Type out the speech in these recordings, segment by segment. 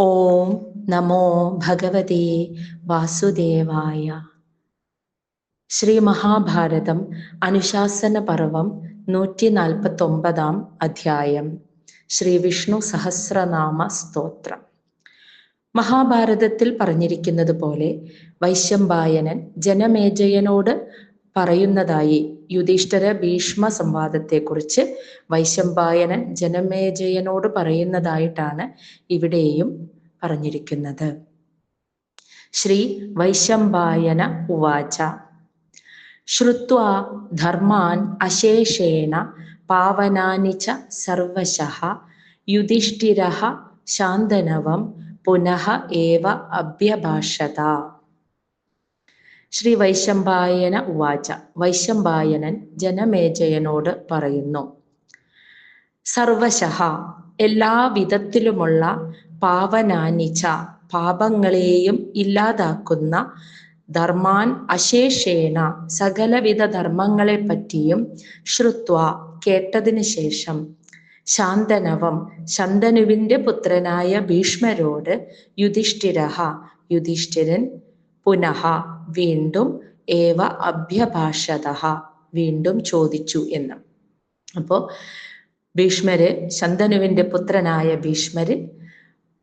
ഓം നമോ ഭഗവതേ വാസുദേവായ. ശ്രീ മഹാഭാരതം അനുശാസന പർവം നൂറ്റി നാൽപ്പത്തി ഒമ്പതാം അധ്യായം. ശ്രീ വിഷ്ണു സഹസ്രനാമ സ്തോത്രം. മഹാഭാരതത്തിൽ പറഞ്ഞിരിക്കുന്നത് പോലെ വൈശംപായനൻ ജനമേജയനോട് പറയുന്നതായി യുധിഷ്ഠര ഭീഷ്മ സംവാദത്തെക്കുറിച്ച് വൈശമ്പായനൻ ജനമേജയനോട് പറയുന്നതായിട്ടാണ് ഇവിടെയും പറഞ്ഞിരിക്കുന്നത്. ശ്രീ വൈശംപായന ഉവാച. ശ്രുത്വ ധർമാൻ അശേഷേണ പാവനാനി ച സർവശഃ യുധിഷ്ഠിരഃ ശാന്തനവം പുനഃ ഏവ അഭ്യഭാഷത. ശ്രീ വൈശംപായന ഉവാച. വൈശംപായനൻ ജനമേജയനോട് പറയുന്നു സർവശഹ എല്ലാ വിധത്തിലുമുള്ള പാവനാനിച്ച പാപങ്ങളെയും ഇല്ലാതാക്കുന്ന ധർമാൻ അശേഷേണ സകലവിധ ധർമ്മങ്ങളെ പറ്റിയും ശ്രുത്വ കേട്ടതിന് ശേഷം ശാന്തനവം ശന്തനുവിന്റെ പുത്രനായ ഭീഷ്മരോട് യുധിഷ്ഠിരഹ. യുധിഷ്ഠിരൻ പുനഃ വീണ്ടും ഏവ അഭ്യഭാഷത വീണ്ടും ചോദിച്ചു എന്ന്. അപ്പോ ഭീഷ്മര് ശന്തനുവിന്റെ പുത്രനായ ഭീഷ്മര്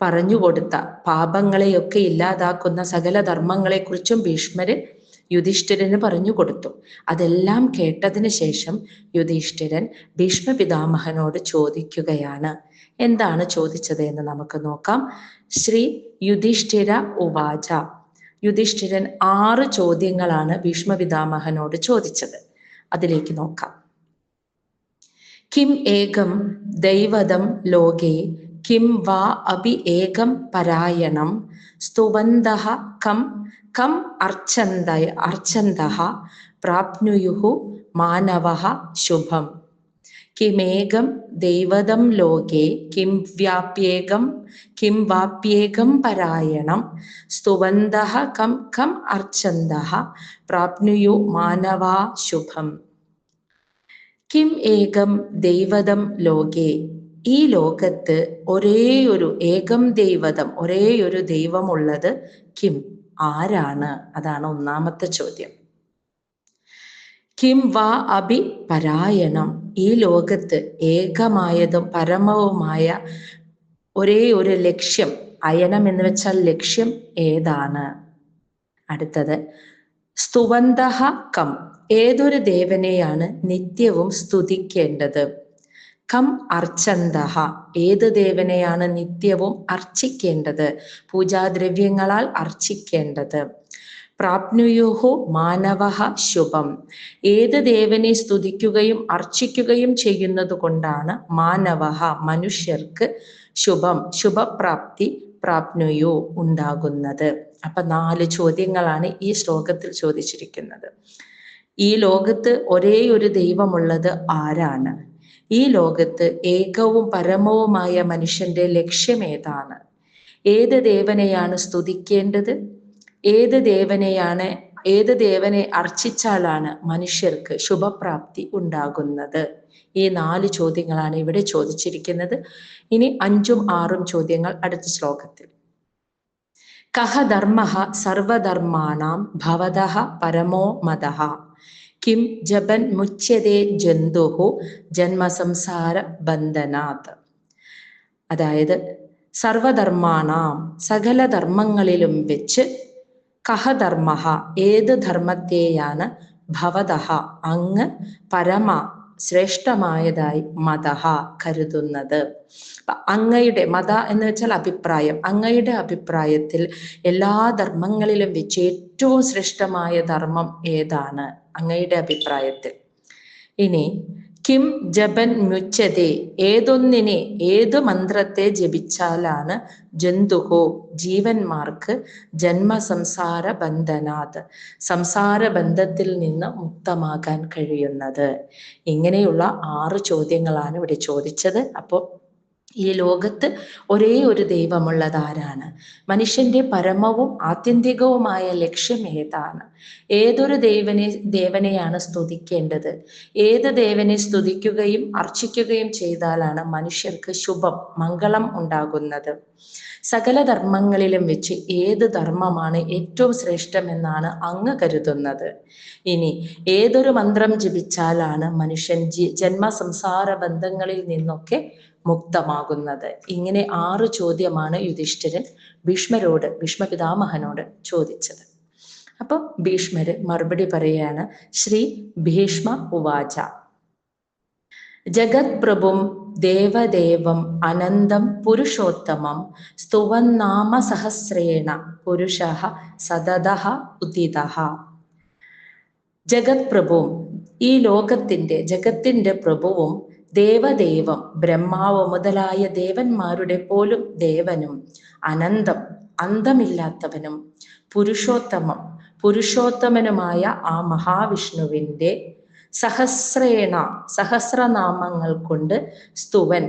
പറഞ്ഞുകൊടുത്ത പാപങ്ങളെയൊക്കെ ഇല്ലാതാക്കുന്ന സകല ധർമ്മങ്ങളെക്കുറിച്ചും ഭീഷ്മര് യുധിഷ്ഠിരന് പറഞ്ഞു കൊടുത്തു. അതെല്ലാം കേട്ടതിന് ശേഷം യുധിഷ്ഠിരൻ ഭീഷ്മ പിതാമഹനോട് ചോദിക്കുകയാണ്. എന്താണ് ചോദിച്ചത് എന്ന് നമുക്ക് നോക്കാം. ശ്രീ യുധിഷ്ഠിര ഉവാച. യുധിഷ്ഠിരൻ ആറ് ചോദ്യങ്ങളാണ് ഭീഷ്മ പിതാമഹനോട് ചോദിച്ചത്. അതിലേക്ക് നോക്കാം. കിം ഏകം ദൈവതം ലോകേ കിം വാ അഭി ഏകം പരായണം സ്തുവന്ത കം കം അർച്ചന്ത അർച്ചന്ത പ്രാപ്നുയുഹു മാനവ ശുഭം. കിമേകം ദൈവതം ലോകേ കിം വ്യാപ്യേകം കിം വാപ്യേകം പരായണം. സ്തുവന്ത കം കം അർച്ചന്ത പ്രാപ്നുയു മാനവാ ശുഭം. കിം ഏകം ദൈവതം ലോകേ ഈ ലോകത്ത് ഒരേ ഒരു ഏകം ദൈവതം ഒരേ ഒരു ദൈവമുള്ളത് കിം. ആരാണ്? അതാണ് ഒന്നാമത്തെ ചോദ്യം. കിം വാ അഭി പരായണം. ഈ ലോകത്ത് ഏകമായതും പരമവുമായ ഒരേ ഒരു ലക്ഷ്യം അയനം എന്ന് വെച്ചാൽ ലക്ഷ്യം ഏതാണ്? അടുത്തത് സ്തുവന്തഹ കം ഏതൊരു ദേവനെയാണ് നിത്യവും സ്തുതിക്കേണ്ടത്? കം അർച്ചന്തഹ ഏത് ദേവനെയാണ് നിത്യവും അർച്ചിക്കേണ്ടത്? പൂജാദ്രവ്യങ്ങളാൽ അർച്ചിക്കേണ്ടത്. പ്രാപ്നുയുഹു മാനവഹ ശുഭം. ഏത് ദേവനെ സ്തുതിക്കുകയും അർച്ചിക്കുകയും ചെയ്യുന്നത് കൊണ്ടാണ് മാനവഹ മനുഷ്യർക്ക് ശുഭം ശുഭപ്രാപ്തി പ്രാപ്നുയോ ഉണ്ടാകുന്നത്. അപ്പൊ നാല് ചോദ്യങ്ങളാണ് ഈ ശ്ലോകത്തിൽ ചോദിച്ചിരിക്കുന്നത്. ഈ ലോകത്ത് ഒരേ ഒരു ദൈവമുള്ളത് ആരാണ്? ഈ ലോകത്ത് ഏകവും പരമവുമായ മനുഷ്യന്റെ ലക്ഷ്യം ഏതാണ്? ഏത് ദേവനെയാണ് സ്തുതിക്കേണ്ടത്? ഏത് ദേവനെയാണ് ഏത് ദേവനെ അർച്ചിച്ചാലാണ് മനുഷ്യർക്ക് ശുഭപ്രാപ്തി ഉണ്ടാകുന്നത്? ഈ നാല് ചോദ്യങ്ങളാണ് ഇവിടെ ചോദിച്ചിരിക്കുന്നത്. ഇനി അഞ്ചും ആറും ചോദ്യങ്ങൾ അടുത്ത ശ്ലോകത്തിൽ. കഹ ധർമ്മ സർവധർമാണാം ഭവത പരമോ മത കിം ജപൻ മുച്യതേ ജന്തുഹു ജന്മസംസാര ബന്ധനാത്. അതായത് സർവധർമാണാം സകല ധർമ്മങ്ങളിലും വെച്ച് കഹധർമ്മ ഏത് ധർമ്മത്തെയാണ് ഭവതഹ അങ്ങ് പരമ ശ്രേഷ്ഠമായതായി മതഹ കരുതുന്നത്. അങ്ങയുടെ മത എന്ന് വെച്ചാൽ അഭിപ്രായം. അങ്ങയുടെ അഭിപ്രായത്തിൽ എല്ലാ ധർമ്മങ്ങളിലും വെച്ച് ഏറ്റവും ശ്രേഷ്ഠമായ ധർമ്മം ഏതാണ്? അങ്ങയുടെ അഭിപ്രായത്തിൽ. ഇനി കിം ജപൻ മുച്ചതേ ഏതൊന്നിനെ ഏത് മന്ത്രത്തെ ജപിച്ചാലാണ് ജന്തുഹോ ജീവന്മാർക്ക് ജന്മസംസാര ബന്ധനാത്? സംസാര ബന്ധത്തിൽ നിന്ന് മുക്തമാകാൻ കഴിയുന്നത്? ഇങ്ങനെയുള്ള ആറ് ചോദ്യങ്ങളാണ് ഇവിടെ ചോദിച്ചത്. അപ്പോൾ ഈ ലോകത്ത് ഒരേ ഒരു ദൈവമുള്ളത് ആരാണ്? മനുഷ്യന്റെ പരമവും ആത്യന്തികവുമായ ലക്ഷ്യം ഏതാണ്? ഏതൊരു ദേവനെ ദേവനെയാണ് സ്തുതിക്കേണ്ടത്? ഏത് ദേവനെ സ്തുതിക്കുകയും അർച്ചിക്കുകയും ചെയ്താലാണ് മനുഷ്യർക്ക് ശുഭം മംഗളം ഉണ്ടാകുന്നത്? സകല ധർമ്മങ്ങളിലും വെച്ച് ഏത് ധർമ്മമാണ് ഏറ്റവും ശ്രേഷ്ഠമെന്നാണ് അങ്ങ് കരുതുന്നത്. ഇനി ഏതൊരു മന്ത്രം ജപിച്ചാലാണ് മനുഷ്യൻ ജന്മ സംസാര ബന്ധങ്ങളിൽ നിന്നൊക്കെ മുക്തമാകുന്നത്. ഇങ്ങനെ ആറ് ചോദ്യമാണ് യുധിഷ്ഠിരൻ ഭീഷ്മരോട് ഭീഷ്മപിതാമഹനോട് ചോദിച്ചത്. അപ്പൊ ഭീഷ്മര് മറുപടി പറയാണ് ശ്രീ ഭീഷ്മ ഉവാച ജഗത് പ്രഭും ദേവദേവം അനന്തം പുരുഷോത്തമം സ്തുവന്നാമ സഹസ്രേണ പുരുഷ സതത ഉദിത. ജഗത് പ്രഭുവും ഈ ലോകത്തിന്റെ ജഗത്തിന്റെ പ്രഭുവും ദേവദേവം ബ്രഹ്മാവ് മുതലായ ദേവന്മാരുടെ പോലും ദേവനും അനന്തം അന്തമില്ലാത്തവനും പുരുഷോത്തമം പുരുഷോത്തമനുമായ ആ മഹാവിഷ്ണുവിന്റെ സഹസ്രേണ സഹസ്രനാമങ്ങൾ കൊണ്ട് സ്തുവൻ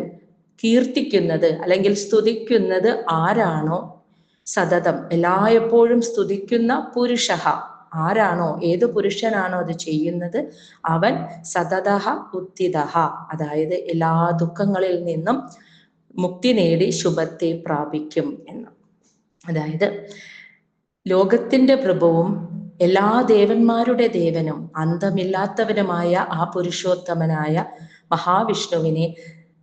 കീർത്തിക്കുന്നത് അല്ലെങ്കിൽ സ്തുതിക്കുന്നത് ആരാണോ? സതതം. എല്ലായ്പ്പോഴും സ്തുതിക്കുന്ന പുരുഷ ആരാണോ ഏത് പുരുഷനാണോ അത് ചെയ്യുന്നത് അവൻ സതതഹ ഉത്തിതഹ. അതായത് എല്ലാ ദുഃഖങ്ങളിൽ നിന്നും മുക്തി നേടി ശുഭത്തെ പ്രാപിക്കും എന്ന്. അതായത് ലോകത്തിന്റെ പ്രഭുവും എല്ലാ ദേവന്മാരുടെ ദേവനും അന്തമില്ലാത്തവനുമായ ആ പുരുഷോത്തമനായ മഹാവിഷ്ണുവിനെ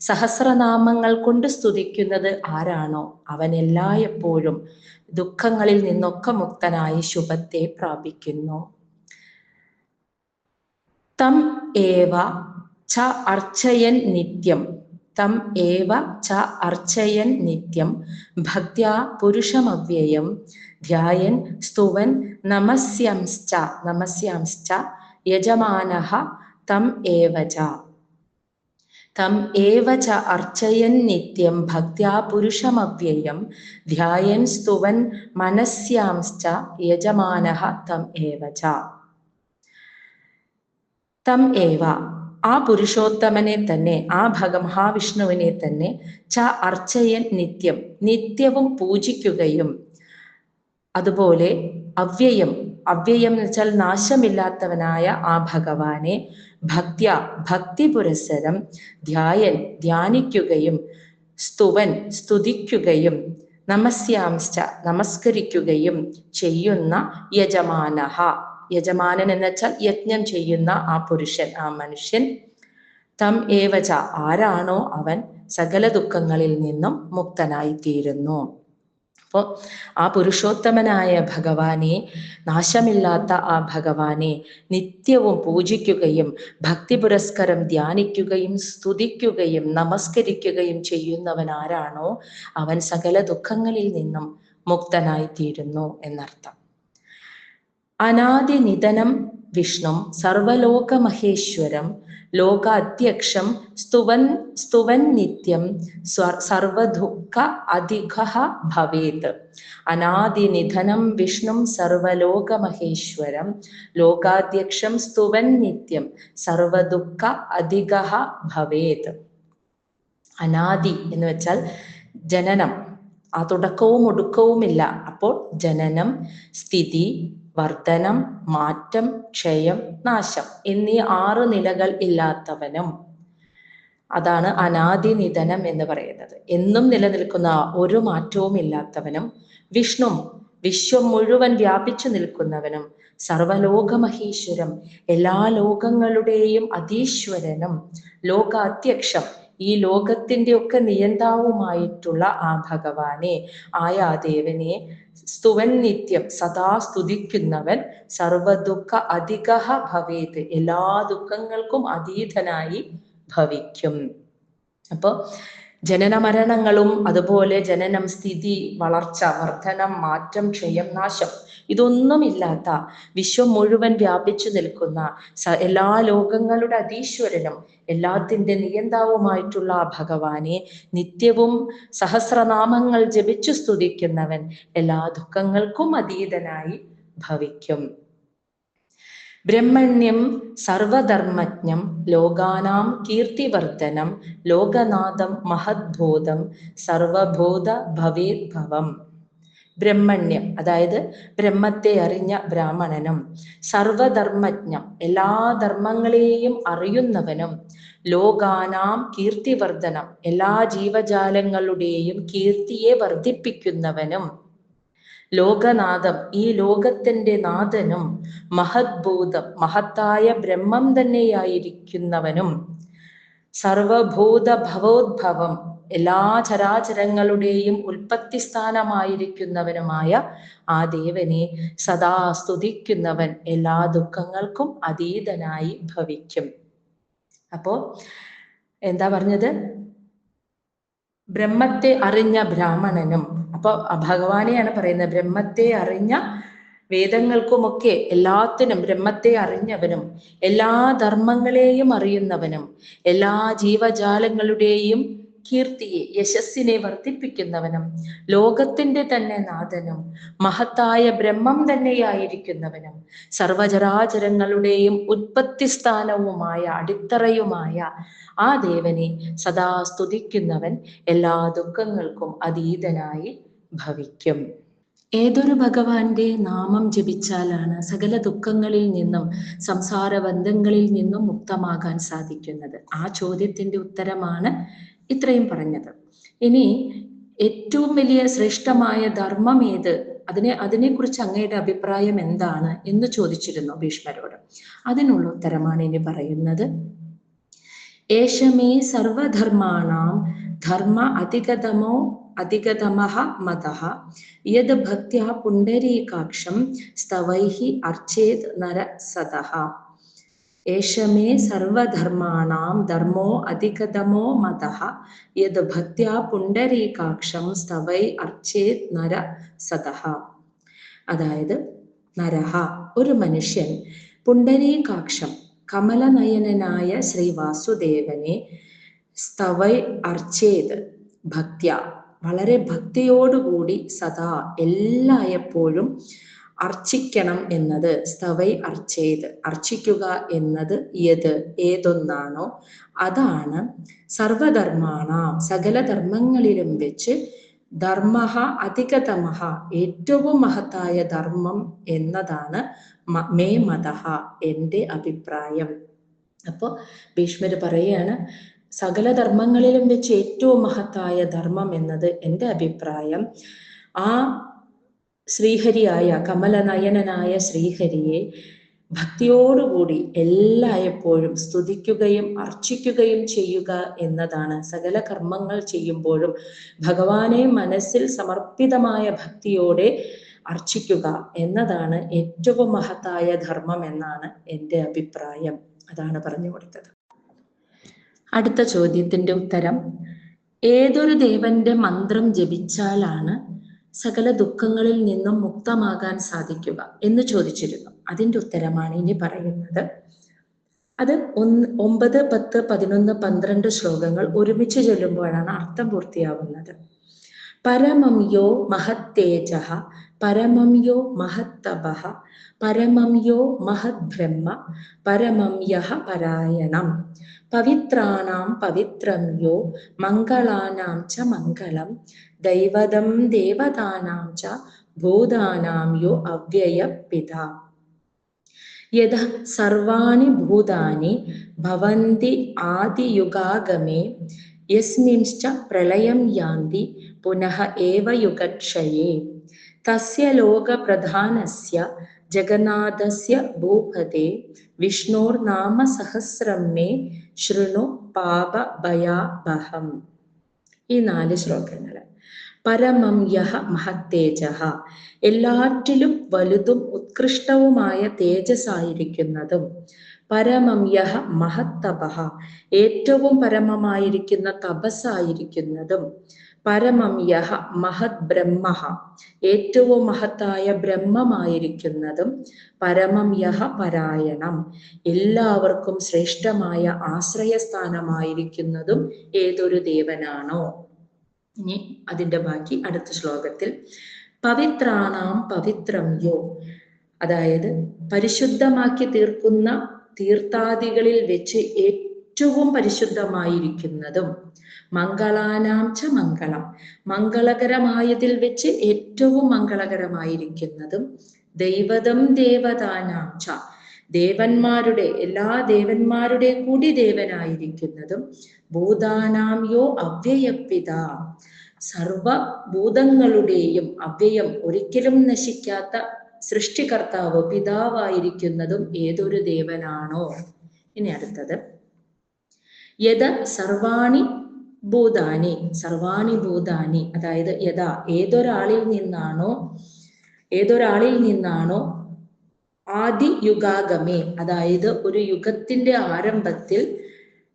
സഹസ്രനാമങ്ങൾ കൊണ്ട് സ്തുതിക്കുന്നത് ആരാണോ? അവൻ എല്ലായ്പ്പോഴും ദുഃഖങ്ങളിൽ നിന്നൊക്കെ മുക്തനായി ശുഭത്തെ പ്രാപിക്കുന്നു. തം ഏവ ച അർച്ചയൻ നിത്യം. തം ഏവ ച അർച്ചയൻ നിത്യം. ഭക്ത്യാ പുരുഷമവ്യയം. ധ്യായൻ സ്തുവൻ നമസ്യംശ്ച. നമസ്യംശ്ച. യജമാനഃ തം ഏവ ച. തം ഏവ ച അർച്ചയൻ നിത്യം ഭക്ത്യാ പുരുഷമവ്യയം ധ്യായൻ സ്തുവൻ മനസ്യാംശ്ച യജമാന തം ഏവ ച. തം ഏവ ആ പുരുഷോത്തമനെ തന്നെ ആ ഭഗ മഹാവിഷ്ണുവിനെ തന്നെ ച അർച്ചയൻ നിത്യം നിത്യവും പൂജിക്കുകയും അതുപോലെ അവ്യയം അവ്യയം എന്ന് വെച്ചാൽ നാശമില്ലാത്തവനായ ആ ഭഗവാനെ ഭക്ത്യ ഭക്തി പുരസരം ധ്യായൻ ധ്യാനിക്കുകയും സ്തുവൻ സ്തുതിക്കുകയും നമസ്യാംശ നമസ്കരിക്കുകയും ചെയ്യുന്ന യജമാനഹ. യജമാനൻ എന്ന് വെച്ചാൽ യജ്ഞം ചെയ്യുന്ന ആ പുരുഷൻ ആ മനുഷ്യൻ. തം ഏവച ആരാണോ അവൻ സകല ദുഃഖങ്ങളിൽ നിന്നും മുക്തനായി തീരുന്നു അപ്പോൾ ആ പുരുഷോത്തമനായ ഭഗവാനെ നാശമില്ലാത്ത ആ ഭഗവാനെ നിത്യവും പൂജിക്കുകയും ഭക്തി പുരസ്കരം ധ്യാനിക്കുകയും സ്തുതിക്കുകയും നമസ്കരിക്കുകയും ചെയ്യുന്നവൻ ആരാണോ അവൻ സകല ദുഃഖങ്ങളിൽ നിന്നും മുക്തനായി തീരുന്നു എന്നർത്ഥം. അനാദി നിധനം വിഷ്ണു സർവലോകമഹേശ്വരം ലോകാധ്യക്ഷം സ്തുവൻ സ്തുവൻ നിത്യം സർവദുഃഖ അധിക ഭവേത്. അനാദിനിധനം വിഷ്ണു സർവലോകമഹേശ്വരം ലോകാധ്യക്ഷം സ്തുവൻ നിത്യം സർവദുഃഖ അധിക ഭവേത്. അനാദി എന്ന് വെച്ചാൽ ജനനം. ആ തുടക്കവും ഒടുക്കവുമില്ല. അപ്പോൾ ജനനം സ്ഥിതി വർധനം മാറ്റം ക്ഷയം നാശം എന്നീ ആറ് നിലകൾ ഇല്ലാത്തവനും. അതാണ് അനാദി നിധനം എന്ന് പറയുന്നത്. എന്നും നിലനിൽക്കുന്ന ഒരു മാറ്റവും ഇല്ലാത്തവനും വിഷ്ണു വിശ്വം മുഴുവൻ വ്യാപിച്ചു നിൽക്കുന്നവനും സർവലോകമഹീശ്വരം എല്ലാ ലോകങ്ങളുടെയും അതീശ്വരനും ലോകാധ്യക്ഷം ഈ ലോകത്തിന്റെ ഒക്കെ നിയന്താവുമായിട്ടുള്ള ആ ഭഗവാനെ ആയാ ദേവനെ സ്തുവൻ നിത്യം സദാ സ്തുതിക്കുന്നവൻ സർവദുഃഖ അധിക ഭവേത്. എല്ലാ ദുഃഖങ്ങൾക്കും അതീതനായി ഭവിക്കും. അപ്പൊ ജനന മരണങ്ങളും അതുപോലെ ജനനം സ്ഥിതി വളർച്ച വർധനം മാറ്റം ക്ഷയം നാശം ഇതൊന്നുമില്ലാത്ത വിശ്വം മുഴുവൻ വ്യാപിച്ചു നിൽക്കുന്ന എല്ലാ ലോകങ്ങളുടെ അതീശ്വരനും എല്ലാത്തിന്റെ നിയന്താവുമായിട്ടുള്ള ഭഗവാനെ നിത്യവും സഹസ്രനാമങ്ങൾ ജപിച്ചു സ്തുതിക്കുന്നവൻ എല്ലാ ദുഃഖങ്ങൾക്കും അതീതനായി ഭവിക്കും. ബ്രഹ്മണ്യം സർവധർമ്മജ്ഞം ലോകാനാം കീർത്തിവർദ്ധനം ലോകനാഥം മഹദ്ബോധം സർവബോധ ഭവേദ്ഭവം ബ്രഹ്മണ്യം അതായത് ബ്രഹ്മത്തെ അറിഞ്ഞ ബ്രാഹ്മണനും സർവധർമ്മജ്ഞം എല്ലാ ധർമ്മങ്ങളെയും അറിയുന്നവനും ലോകാനാം കീർത്തിവർദ്ധനം എല്ലാ ജീവജാലങ്ങളുടെയും കീർത്തിയെ വർദ്ധിപ്പിക്കുന്നവനും. ലോകനാഥം. ഈ ലോകത്തിന്റെ നാഥനും മഹദ്ഭൂതം മഹത്തായ ബ്രഹ്മം തന്നെയായിരിക്കുന്നവനും സർവഭൂത ഭവോദ്ഭവം എല്ലാ ചരാചരങ്ങളുടെയും ഉൽപ്പത്തി സ്ഥാനമായിരിക്കുന്നവനുമായ ആ ദേവനെ സദാ സ്തുതിക്കുന്നവൻ. എല്ലാ ദുഃഖങ്ങൾക്കും അതീതനായി ഭവിക്കും. അപ്പോ എന്താ പറഞ്ഞത്? ബ്രഹ്മത്തെ അറിഞ്ഞ ബ്രാഹ്മണനും അപ്പൊ ഭഗവാനെയാണ് പറയുന്നത് ബ്രഹ്മത്തെ അറിഞ്ഞ വേദങ്ങൾക്കുമൊക്കെ എല്ലാത്തിനും ബ്രഹ്മത്തെ അറിഞ്ഞവനും എല്ലാ ധർമ്മങ്ങളെയും അറിയുന്നവനും എല്ലാ ജീവജാലങ്ങളുടെയും കീർത്തിയെ യശസ്സിനെ വർദ്ധിപ്പിക്കുന്നവനും ലോകത്തിന്റെ തന്നെ നാഥനും മഹത്തായ ബ്രഹ്മം തന്നെയായിരിക്കുന്നവനും സർവചരാചരങ്ങളുടെയും ഉത്പത്തി സ്ഥാനവുമായ അടിത്തറയുമായ ആ ദേവനെ സദാ സ്തുതിക്കുന്നവൻ എല്ലാ ദുഃഖങ്ങൾക്കും അതീതനായി ഭവിക്കും. ഏതൊരു ഭഗവാന്റെ നാമം ജപിച്ചാലാണ് സകല ദുഃഖങ്ങളിൽ നിന്നും സംസാര ബന്ധങ്ങളിൽ നിന്നും മുക്തമാകാൻ സാധിക്കുന്നത്? ആ ചോദ്യത്തിന്റെ ഉത്തരമാണ് ഇത്രയും പറഞ്ഞത്. ഇനി ഏറ്റവും വലിയ ശ്രേഷ്ഠമായ ധർമ്മം ഏത്? അതിനെ അതിനെക്കുറിച്ച് അങ്ങയുടെ അഭിപ്രായം എന്താണ് എന്ന് ചോദിച്ചിരുന്നു ഭീഷ്മരോട്. അതിനുള്ള ഉത്തരമാണ് ഇനി പറയുന്നത്. ഏഷമേ സർവധർമാണാം ധർമ്മ അധികതമോ അധികതമഃ മതഃ യത് ഭക്ത്യാ പുണ്ടരീകാക്ഷം സ്തവൈः അർച്ചേത് നര സതഃ ഏഷമേ സർവധർമാണാം ധർമ്മോ അധികതമോ മതഃ യത് ഭക്ത്യാ പുണ്ടരീകാക്ഷം സ്തവൈ അർച്ചേത് നര സതഃ അതായത് നരഹ ഒരു മനുഷ്യൻ പുണ്ടരീകാക്ഷം കമലനയനായ ശ്രീ വാസുദേവനെ സ്തവൈ അർച്ചേത് ഭക്ത്യ വളരെ ഭക്തിയോടുകൂടി സദാ എല്ലായ്പ്പോഴും അർച്ചിക്കണം എന്നത് സ്തവൈ അർച്ചേത് അർച്ചിക്കുക എന്നത് യത് ഏതൊന്നാണോ അതാണ് സർവധർമാണ. സകല ധർമ്മങ്ങളിലും വെച്ച് ധർമ്മ അധികതമഹ ഏറ്റവും മഹത്തായ ധർമ്മം എന്നതാണ് മേ മതഹ എന്റെ അഭിപ്രായം. അപ്പോൾ ഭീഷ്മര് പറയാണ് സകല ധർമ്മങ്ങളിലും വെച്ച് ഏറ്റവും മഹത്തായ ധർമ്മം എന്നത് എന്റെ അഭിപ്രായം. ആ ശ്രീഹരിയായ കമലനയനായ ശ്രീഹരിയെ ഭക്തിയോടുകൂടി എല്ലായ്പ്പോഴും സ്തുതിക്കുകയും അർച്ചിക്കുകയും ചെയ്യുക എന്നതാണ്. സകല കർമ്മങ്ങൾ ചെയ്യുമ്പോഴും ഭഗവാനെ മനസ്സിൽ സമർപ്പിതമായ ഭക്തിയോടെ അർച്ചിക്കുക എന്നതാണ് ഏറ്റവും മഹത്തായ ധർമ്മം എന്നാണ് എന്റെ അഭിപ്രായം. അതാണ് പറഞ്ഞു കൊടുത്തത്. അടുത്ത ചോദ്യത്തിന്റെ ഉത്തരം ഏതൊരു ദേവന്റെ മന്ത്രം ജപിച്ചാലാണ് സകല ദുഃഖങ്ങളിൽ നിന്നും മുക്തമാകാൻ സാധിക്കുക എന്ന് ചോദിച്ചിരുന്നു. അതിന്റെ ഉത്തരമാണ് ഇനി പറയുന്നത്. അത് ഒന്ന് ഒമ്പത് പത്ത് പതിനൊന്ന് പന്ത്രണ്ട് ശ്ലോകങ്ങൾ ഒരുമിച്ച് ചൊല്ലുമ്പോഴാണ് അർത്ഥം പൂർത്തിയാവുന്നത്. പരമം യോ മഹത്തേജ പരമം യോ മഹത്തപ പരമം യോ മഹത് ബ്രഹ്മ പരമം യഹ പരായണം പവിത്രാണാം പവിത്രം യോ മംഗളാനാം ച മംഗളം ദൈവതം ദേവതാനാം ച ഭൂതാനാം യോ അവ്യയ പിത യഥ സർവാണി ഭൂതാനി ഭവന്തി ആദിയുഗാഗമേ യസ്മിൻശ്ച പ്രളയം യാന്തി പുനഃ ഏവ യുഗക്ഷയേ. തസ്യ ലോകപ്രധാനസ്യ ജഗന്നാഥസ്യ ഭൂപതേ. വിഷ്ണോർനാമ സഹസ്രം മേ ശൃണു പാപ ഭയാബഹം ഈ നാല് ശ്ലോകങ്ങൾ പരമം യഹ മഹത്തേജ. എല്ലാറ്റിലും വലുതും ഉത്കൃഷ്ടവുമായ തേജസ്സായിരിക്കുന്നതും. പരമം യഹ മഹത്തപഹ ഏറ്റവും പരമമായിരിക്കുന്ന തപസ്സായിരിക്കുന്നതും. പരമം യഹ മഹത് ബ്രഹ്മ ഏറ്റവും മഹത്തായ ബ്രഹ്മമായിരിക്കുന്നതും പരമം യഹ പരായണം. എല്ലാവർക്കും ശ്രേഷ്ഠമായ ആശ്രയസ്ഥാനമായിരിക്കുന്നതും ഏതൊരു ദേവനാണോ? ഇനി അതിന്റെ ബാക്കി അടുത്ത ശ്ലോകത്തിൽ. പവിത്രാണാം പവിത്രം യോ അതായത് പരിശുദ്ധമാക്കി തീർക്കുന്ന തീർത്ഥാദികളിൽ വെച്ച് ഏറ്റവും പരിശുദ്ധമായിരിക്കുന്നതും മംഗളാനാം ച മംഗളം. മംഗളകരമായതിൽ വെച്ച് ഏറ്റവും മംഗളകരമായിരിക്കുന്നതും ദൈവതം ദേവതാനാം ച. ദേവന്മാരുടെ എല്ലാ ദേവന്മാരുടെ കൂടി ദേവനായിരിക്കുന്നതും ഭൂതാനാം യോ അവ്യയപ്പിത സർവഭൂതങ്ങളുടെയും അവ്യയം ഒരിക്കലും നശിക്കാത്ത സൃഷ്ടികർത്താവ് പിതാവായിരിക്കുന്നതും ഏതൊരു ദേവനാണോ? ഇനി അടുത്തത്. യഥ സർവാണി ഭൂതാനി സർവാണി ഭൂതാനി. അതായത് യഥാ ഏതൊരാളിൽ നിന്നാണോ ഏതൊരാളിൽ നിന്നാണോ ആദി യുഗാഗമേ അതായത് ഒരു യുഗത്തിന്റെ ആരംഭത്തിൽ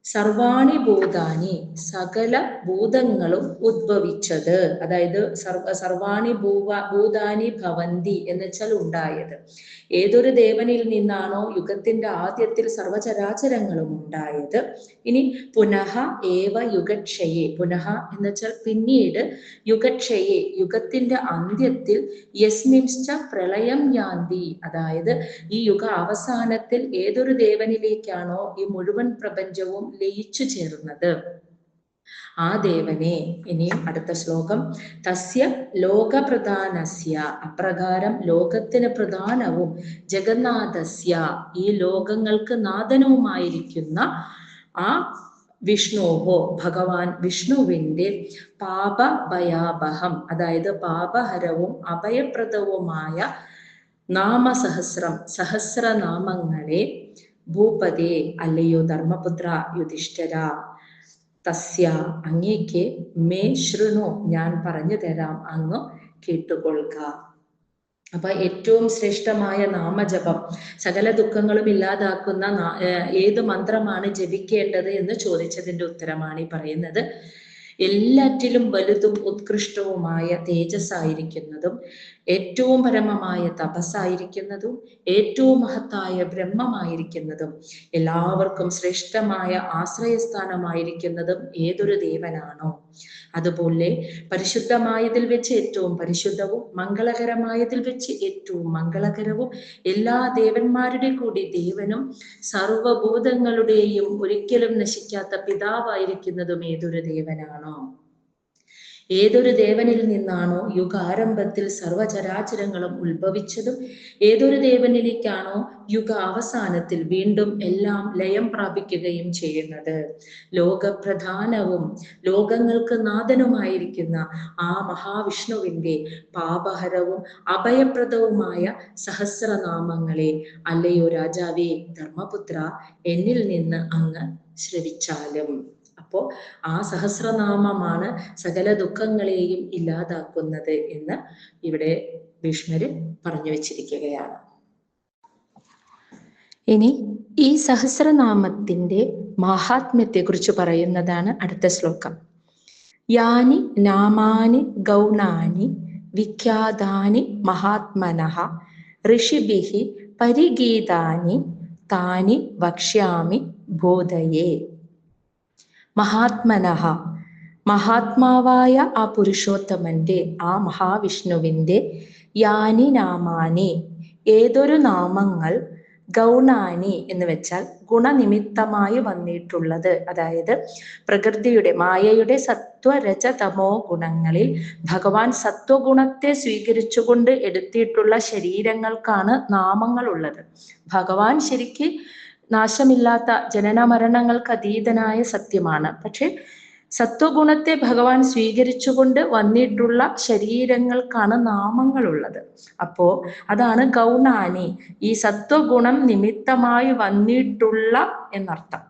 സർവാണി ഭൂതാനി സകല ഭൂതങ്ങളും ഉദ്ഭവിച്ചത്. അതായത് സർവ സർവാണി ഭൂവ ഭൂതാനി ഭവന്തി എന്ന് വെച്ചാൽ ഉണ്ടായത്. ഏതൊരു ദേവനിൽ നിന്നാണോ യുഗത്തിന്റെ ആദ്യത്തിൽ സർവചരാചരങ്ങളും ഉണ്ടായത്. ഇനി പുനഃ ഏവ യുഗക്ഷയെ പുനഃ എന്ന് വെച്ചാൽ പിന്നീട് യുഗക്ഷയെ യുഗത്തിന്റെ അന്ത്യത്തിൽ യസ്മിൻസ്റ്റ പ്രളയം യാന്തി. അതായത് ഈ യുഗ അവസാനത്തിൽ ഏതൊരു ദേവനിലേക്കാണോ ഈ മുഴുവൻ പ്രപഞ്ചവും ലയിച്ചു ചേർന്നത്. ആ ദേവനെ ഇനിയും അടുത്ത ശ്ലോകം. തസ്യ ലോകപ്രധാനസ്യ അപ്രകാരം ലോകത്തിന് പ്രധാനവും ജഗന്നാഥസ്യ ഈ ലോകങ്ങൾക്ക് നാഥനവുമായിരിക്കുന്ന ആ വിഷ്ണുവോ ഭഗവാൻ വിഷ്ണുവിന്റെ പാപഭയാപഹം അതായത് പാപഹരവും അഭയപ്രദവുമായ നാമസഹസ്രം സഹസ്രനാമങ്ങളെ ഭൂപതേ അല്ലയോ ധർമ്മപുത്ര യുധിഷ്ഠര തസ്യ അങ്ങേക്ക് മേ ശൃണു ഞാൻ പറഞ്ഞു തരാം അങ്ങ് കേട്ടുകൊള്ളുക. അപ്പൊ ഏറ്റവും ശ്രേഷ്ഠമായ നാമജപം സകല ദുഃഖങ്ങളും ഇല്ലാതാക്കുന്ന ഏത് മന്ത്രമാണ് ജപിക്കേണ്ടത് എന്ന് ചോദിച്ചതിന്റെ ഉത്തരമാണ് ഈ പറയുന്നത്. എല്ലാറ്റിലും വലുതും ഉത്കൃഷ്ടവുമായ തേജസ്സായിരിക്കുന്നതും ഏറ്റവും പരമമായ തപസ്സായിരിക്കുന്നതും ഏറ്റവും മഹത്തായ ബ്രഹ്മമായിരിക്കുന്നതും എല്ലാവർക്കും ശ്രേഷ്ഠമായ ആശ്രയസ്ഥാനമായിരിക്കുന്നതും ഏതൊരു ദേവനാണോ? അതുപോലെ പരിശുദ്ധമായതിൽ വെച്ച് ഏറ്റവും പരിശുദ്ധവും മംഗളകരമായതിൽ വെച്ച് ഏറ്റവും മംഗളകരവും എല്ലാ ദേവന്മാരുടെ കൂടി ദേവനും സർവഭൂതങ്ങളുടെയും ഒരിക്കലും നശിക്കാത്ത പിതാവായിരിക്കുന്നതും ഏതൊരു ദേവനാണോ? ഏതൊരു ദേവനിൽ നിന്നാണോ യുഗാരംഭത്തിൽ സർവചരാചരങ്ങളും ഉത്ഭവിച്ചതും? ഏതൊരു ദേവനിലേക്കാണോ യുഗ അവസാനത്തിൽ വീണ്ടും എല്ലാം ലയം പ്രാപിക്കുകയും ചെയ്യുന്നത്? ലോകപ്രധാനവും ലോകങ്ങൾക്ക് നാഥനുമായിരിക്കുന്ന ആ മഹാവിഷ്ണുവിന്റെ പാപഹരവും അഭയപ്രദവുമായ സഹസ്രനാമങ്ങളെ അല്ലയോ രാജാവേ ധർമ്മപുത്ര എന്നിൽ നിന്ന് അങ്ങ് ശ്രവിച്ചാലും. അപ്പോ ആ സഹസ്രനാമമാണ് സകല ദുഃഖങ്ങളെയും ഇല്ലാതാക്കുന്നത് എന്ന് ഇവിടെ ഭീഷ്മര് പറഞ്ഞു വെച്ചിരിക്കുകയാണ്. ഇനി ഈ സഹസ്രനാമത്തിന്റെ മഹാത്മ്യത്തെ കുറിച്ച് പറയുന്നതാണ് അടുത്ത ശ്ലോകം. യാനി നാമാനി ഗൗണാനി വിഖ്യാതാനി മഹാത്മനഃ ഋഷിഭിഹി പരിഗീതാനി താനി വക്ഷ്യാമി ബോധയേ. മഹാത്മനഃ മഹാത്മാവായ ആ പുരുഷോത്തമന്റെ ആ മഹാവിഷ്ണുവിന്റെ യാനി നാമാനി ഏതൊരു നാമങ്ങൾ ഗൗണാനി എന്ന് വെച്ചാൽ ഗുണനിമിത്തമായി വന്നിട്ടുള്ളത്. അതായത് പ്രകൃതിയുടെ മായയുടെ സത്വരജ തമോ ഗുണങ്ങളിൽ ഭഗവാൻ സത്വഗുണത്തെ സ്വീകരിച്ചുകൊണ്ട് എടുത്തിട്ടുള്ള ശരീരങ്ങൾക്കാണ് നാമങ്ങൾ ഉള്ളത് ഭഗവാൻ ശരിക്ക് നാശമില്ലാത്ത ജനന മരണങ്ങൾക്ക് അതീതനായ സത്യമാണ്. പക്ഷെ സത്വഗുണത്തെ ഭഗവാൻ സ്വീകരിച്ചുകൊണ്ട് വന്നിട്ടുള്ള ശരീരങ്ങൾക്കാണ് നാമങ്ങളുള്ളത്. അപ്പോ അതാണ് ഗൗണാനി. ഈ സത്വഗുണം നിമിത്തമായി വന്നിട്ടുള്ള എന്നർത്ഥം.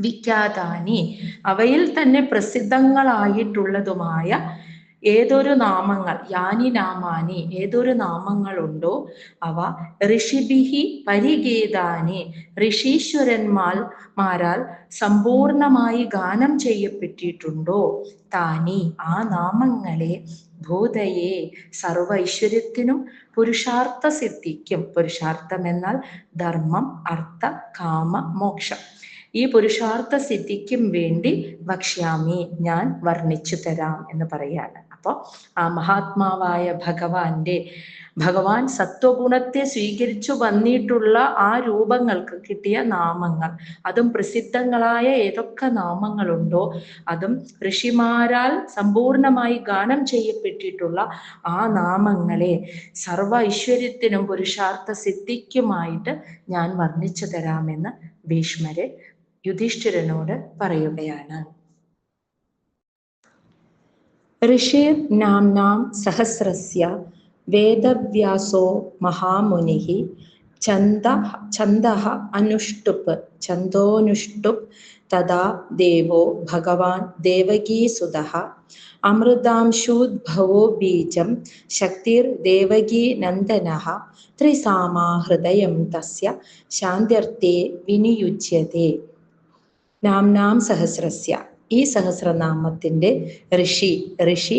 വിഖ്യാതാനി. അവയിൽ തന്നെ പ്രസിദ്ധങ്ങളായിട്ടുള്ളതുമായ ഏതൊരു നാമങ്ങൾ യാനി നാമാനി ഏതൊരു നാമങ്ങളുണ്ടോ അവ ഋഷിഭിഹി പരിഗീതാനി ഋഷീശ്വരന്മാർ മാരാൽ സമ്പൂർണമായി ഗാനം ചെയ്യപ്പെട്ടിട്ടുണ്ടോ? താനി ആ നാമങ്ങളെ ഭൂതയെ സർവ ഐശ്വര്യത്തിനും പുരുഷാർത്ഥ സിദ്ധിക്കും പുരുഷാർത്ഥം എന്നാൽ ധർമ്മം അർത്ഥ കാമ മോക്ഷം. ഈ പുരുഷാർത്ഥ സിദ്ധിക്കും വേണ്ടി ഭക്ഷ്യാമി ഞാൻ വർണിച്ചു തരാം എന്ന് പറയാണ്. അപ്പോൾ ആ മഹാത്മാവായ ഭഗവാന്റെ ഭഗവാൻ സത്വഗുണത്തെ സ്വീകരിച്ചു വന്നിട്ടുള്ള ആ രൂപങ്ങൾക്ക് കിട്ടിയ നാമങ്ങൾ അതും പ്രസിദ്ധങ്ങളായ ഏതൊക്കെ നാമങ്ങളുണ്ടോ അതും ഋഷിമാരാൽ സമ്പൂർണമായി ഗാനം ചെയ്യപ്പെട്ടിട്ടുള്ള ആ നാമങ്ങളെ സർവ ഐശ്വര്യത്തിനും പുരുഷാർത്ഥ സിദ്ധിക്കുമായിട്ട് ഞാൻ വർണിച്ചു തരാമെന്ന് ഭീഷ്മരെ യുധിഷ്ഠിരനോട് പറയുകയാണ്. ഋഷിർ നാംനാം സഹസ്രസ്യ വേദവ്യാസോ മഹാമുനി ചന്ദ ഛന്ദः അനുഷ്ടുപ് ഛന്തോനുഷ്ടുപ്പ് തഥാ ദേവോ ഭഗവാൻ ദേവകീസുത അമൃതാംശൂദ്ഭവോ ബീജം ശക്തിർ ദേവകീ നന്ദനഃ ത്രിസാമാ ഹൃദയം തസ്യ ശാന്ത്യർത്ഥേ വിനിയുജ്യത്തെ നാം സഹസ്രസ്യ. ഈ സഹസ്രനാമത്തിന്റെ ഋഷി ഋഷി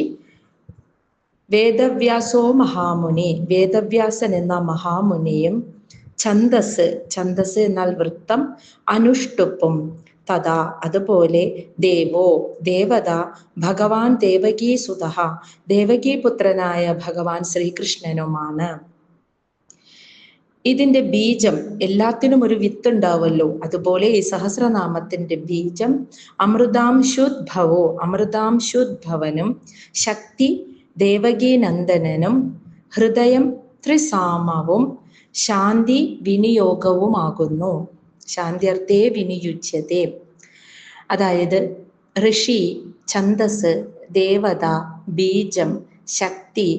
വേദവ്യാസോ മഹാമുനി. വേദവ്യാസൻ എന്ന മഹാമുനിയും ഛന്ദസ്. ഛന്ദസ് എന്നാൽ വൃത്തം അനുഷ്ടുപ്പും. തഥാ അതുപോലെ ദേവോ ദേവത ഭഗവാൻ ദേവകീ സുതഹ ദേവകീ പുത്രനായ ഭഗവാൻ ശ്രീകൃഷ്ണനുമാണ്. ഇതിന്റെ ബീജം എല്ലാത്തിനും ഒരു വിത്ത് ഉണ്ടാവല്ലോ അതുപോലെ ഈ സഹസ്രനാമത്തിന്റെ ബീജം അമൃതാംശുദ്ഭവോ അമൃതാംശുദ്ഭവനും ശക്തി ദേവകീനന്ദനനും ഹൃദയം ത്രിസാമവും ശാന്തി വിനിയോഗവുമാകുന്നു. ശാന്തിയർത്ഥേ വിനിയുജ്യതേ. അതായത് ഋഷി ഛന്ദസ് ദേവത ബീജം ശക്തി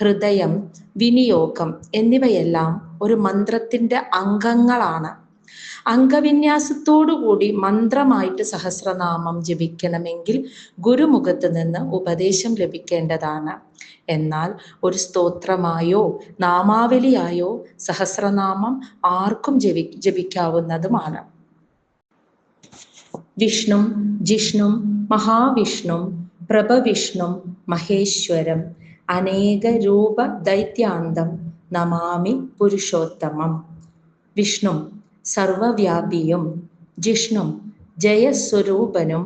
ഹൃദയം വിനിയോഗം എന്നിവയെല്ലാം ഒരു മന്ത്രത്തിന്റെ അംഗങ്ങളാണ്. അംഗവിന്യാസത്തോടുകൂടി മന്ത്രമായിട്ട് സഹസ്രനാമം ജപിക്കണമെങ്കിൽ ഗുരുമുഖത്ത് നിന്ന് ഉപദേശം ലഭിക്കേണ്ടതാണ്. എന്നാൽ ഒരു സ്തോത്രമായോ നാമാവലിയായോ സഹസ്രനാമം ആർക്കും ജപി ജപിക്കാവുന്നതുമാണ്. വിഷ്ണു ജിഷ്ണു മഹാവിഷ്ണു പ്രഭവിഷ്ണു മഹേശ്വരം അനേക രൂപ ദൈത്യാന്തം നമാമി പുരുഷോത്തമം. വിഷ്ണു സർവവ്യാപിയും ജിഷ്ണു ജയസ്വരൂപനും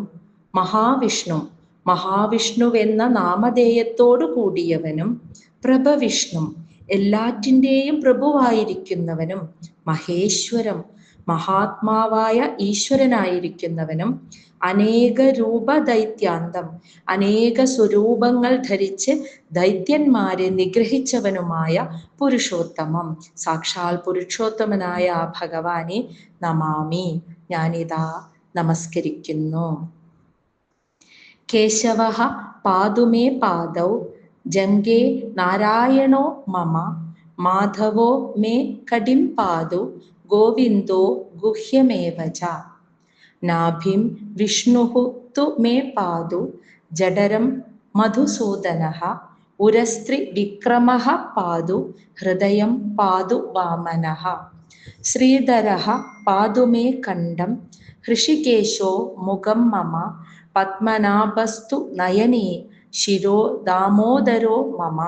മഹാവിഷ്ണു മഹാവിഷ്ണുവെന്ന നാമധേയത്തോടു കൂടിയവനും പ്രഭവിഷ്ണു എല്ലാറ്റിന്റെയും പ്രഭുവായിരിക്കുന്നവനും മഹേശ്വരം മഹാത്മാവായ ഈശ്വരനായിരിക്കുന്നവനും അനേക രൂപ ദൈത്യാന്തം അനേക സ്വരൂപങ്ങൾ ധരിച്ച് ദൈത്യന്മാരെ നിഗ്രഹിച്ചവനുമായ പുരുഷോത്തമം. സാക്ഷാൽ പുരുഷോത്തമനായ ആ ഭഗവാനെ നമാമി. ഞാനിതാ നമസ്കരിക്കുന്നു. കേശവ പാതുമേ പാദൗ ജംഗേ നാരായണോ മമ മാധവോ മേ കടിം പാതു ഗോവിന്ദോ ഗുഹ്യമേവ നാഭിം വിഷ്ണുഃ തു മേ പാതു ജഡരം മധുസൂദനഃ ഉരസ്ത്രി വിക്രമഃ പാതു ഹൃദയം പാതു വാമനഃ ശ്രീധരഃ പാതു മേ കണ്ഠം ഹൃഷികേശോ മുഖം മമ പത്മനാഭസ്തു നയനേ ശിരോ ദാമോദരോ മമ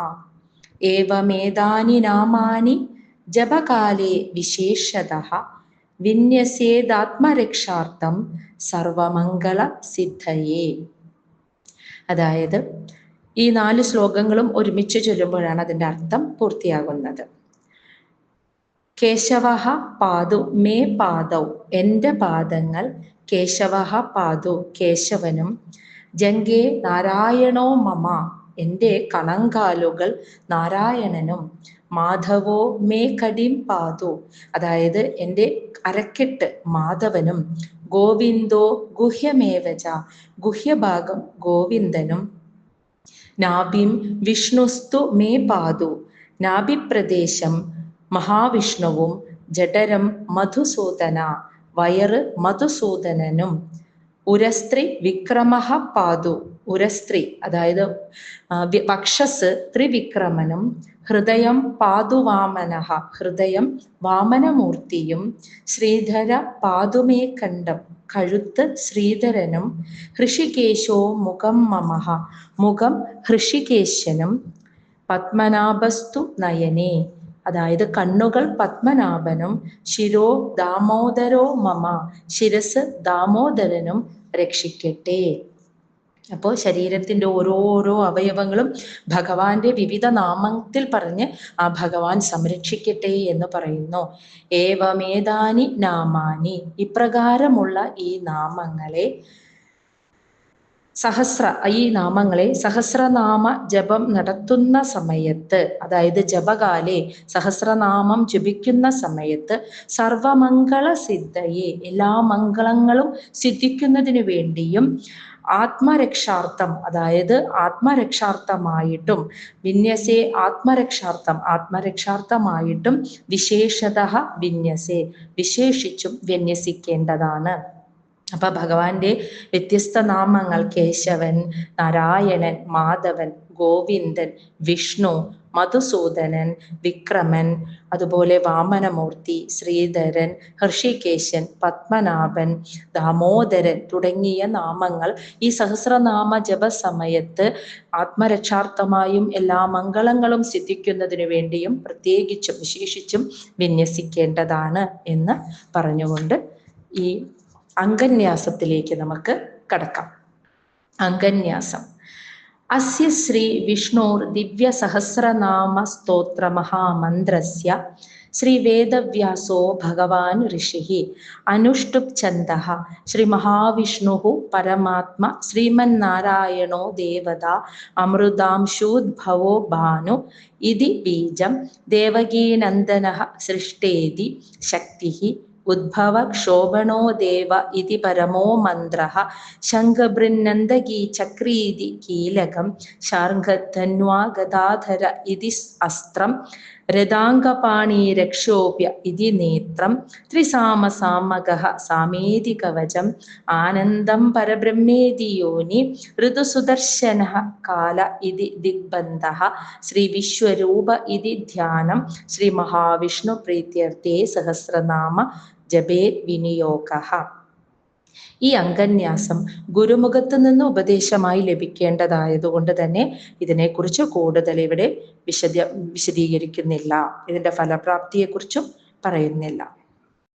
ഏവമേതാനി നാമാനി ജപകാലേ വിശേഷതഃ വിന്യസേതാത്മരക്ഷാർത്ഥം സർവമംഗള സിദ്ധയേ അതായത് ഈ നാല് ശ്ലോകങ്ങളും ഒരുമിച്ച് ചൊല്ലുമ്പോഴാണ് അതിന്റെ അർത്ഥം പൂർത്തിയാകുന്നത്. കേശവഹ പാതു മേ പാദൗ എന്റെ പാദങ്ങൾ കേശവഹ പാതു കേശവനും ജംഗേ നാരായണോ മമ എന്റെ കണങ്കാലുകൾ നാരായണനും മാധവോ മേ കടിം പാതു. അതായത് എന്റെ അരക്കെട്ട് മാധവനും ഗോവിന്ദോ ഗുഹ്യമേവച. ഗുഹ്യഭാഗം ഗോവിന്ദനും. നാഭിം വിഷ്ണുസ്തു മേ പാതു. നാഭിപ്രദേശം മഹാവിഷ്ണുവും. ജഠരം മധുസൂദന. വയറ് മധുസൂദനനും. ഉരസ്ത്രീ വിക്രമ പാതു. ഉരസ്ത്രീ അതായത് വക്ഷസ് ത്രിവിക്രമനും ഹൃദയം പാതുവാമന ഹൃദയം വാമനമൂർത്തിയും ശ്രീധര പാതുമേ കണ്ഠം കഴുത്ത് ശ്രീധരനും ഹൃഷികേശോ മുഖം മമഹ മുഖം ഹൃഷികേശനും പത്മനാഭസ്തു നയനേ അതായത് കണ്ണുകൾ പത്മനാഭനും ശിരോ ദാമോദരോ മമ ശിരസ് ദാമോദരനും രക്ഷിക്കട്ടെ. അപ്പോൾ ശരീരത്തിന്റെ ഓരോരോ അവയവങ്ങളും ഭഗവാന്റെ വിവിധ നാമത്തിൽ പറഞ്ഞ് ആ ഭഗവാൻ സംരക്ഷിക്കട്ടെ എന്ന് പറയുന്നു. ഏവമേതാനി നാമാനി. ഇപ്രകാരമുള്ള ഈ നാമങ്ങളെ സഹസ്ര ഈ നാമങ്ങളെ സഹസ്രനാമ ജപം നടത്തുന്ന സമയത്ത് അതായത് ജപകാലെ സഹസ്രനാമം ജപിക്കുന്ന സമയത്ത് സർവമംഗള സിദ്ധയെ എല്ലാ മംഗളങ്ങളും സിദ്ധിക്കുന്നതിന് വേണ്ടിയും ആത്മരക്ഷാർത്ഥം അതായത് ആത്മരക്ഷാർത്ഥമായിട്ടും വിന്യസേ ആത്മരക്ഷാർത്ഥം ആത്മരക്ഷാർത്ഥമായിട്ടും വിശേഷത വിന്യസേ വിശേഷിച്ചും വിന്യസിക്കേണ്ടതാണ്. അപ്പൊ ഭഗവാന്റെ വ്യത്യസ്ത നാമങ്ങൾ കേശവൻ നാരായണൻ മാധവൻ ഗോവിന്ദൻ വിഷ്ണു മധുസൂദനൻ വിക്രമൻ അതുപോലെ വാമനമൂർത്തി ശ്രീധരൻ ഹൃഷികേശൻ പത്മനാഭൻ ദാമോദരൻ തുടങ്ങിയ നാമങ്ങൾ ഈ സഹസ്രനാമ ജപ സമയത്ത് ആത്മരക്ഷാർത്ഥമായും എല്ലാ മംഗളങ്ങളും സിദ്ധിക്കുന്നതിനു വേണ്ടിയും പ്രത്യേകിച്ചും വിശേഷിച്ചും വിന്യസിക്കേണ്ടതാണ് എന്ന് പറഞ്ഞുകൊണ്ട് ഈ അംഗന്യാസത്തിലേക്ക് നമുക്ക് കടക്കാം. അംഗന്യാസം. അസ്യ ശ്രീ വിഷ്ണോർ ദിവ്യ സഹസ്രനാമ സ്തോത്ര മഹാമന്ത്രസ്യ. ശ്രീ വേദവ്യാസോ ഭഗവാൻ ഋഷി അനുഷ്ടുപ് ഛന്ദ ശ്രീ മഹാവിഷ്ണു പരമാത്മ. ശ്രീമന്നാരായണോ ദേവത. അമൃതാംശൂദ്ഭവോ ഭാനു. ഇതി ബീജം. ദേവകീനന്ദന സൃഷ്ടേതി ശക്തി ഉദ്ഭവ ക്ഷോഭണോ ദേവ ഇതി പരമോ മന്ത്ര ശംഖബൃന്നന്ദകീ ചക്രീതി കീലകം. ശാർഘധന്വാ ഗദാധര ഇതി അസ്ത്രം. രഥാംഗപാണീരക്ഷോഭ്യ ഇതി നേത്രം. ത്രിസാമസാമകഃ സാമേതി കവചം. ആനന്ദം പരബ്രഹ്മേതി യോനി. ഋതുസുദർശന കാല ഇതി ദിഗ്ബന്ധ ശ്രീ വിശ്വരൂപ ഇതി ധ്യാനം. ശ്രീ മഹാവിഷ്ണു പ്രീത്യർത്ഥേ സഹസ്രനാമ. ജപേ വിനിയോഗ ഈ അംഗന്യാസം ഗുരുമുഖത്ത് നിന്ന് ഉപദേശമായി ലഭിക്കേണ്ടതായതുകൊണ്ട് തന്നെ ഇതിനെക്കുറിച്ച് കൂടുതൽ ഇവിടെ വിശദ വിശദീകരിക്കുന്നില്ല. ഇതിന്റെ ഫലപ്രാപ്തിയെക്കുറിച്ചും പറയുന്നില്ല.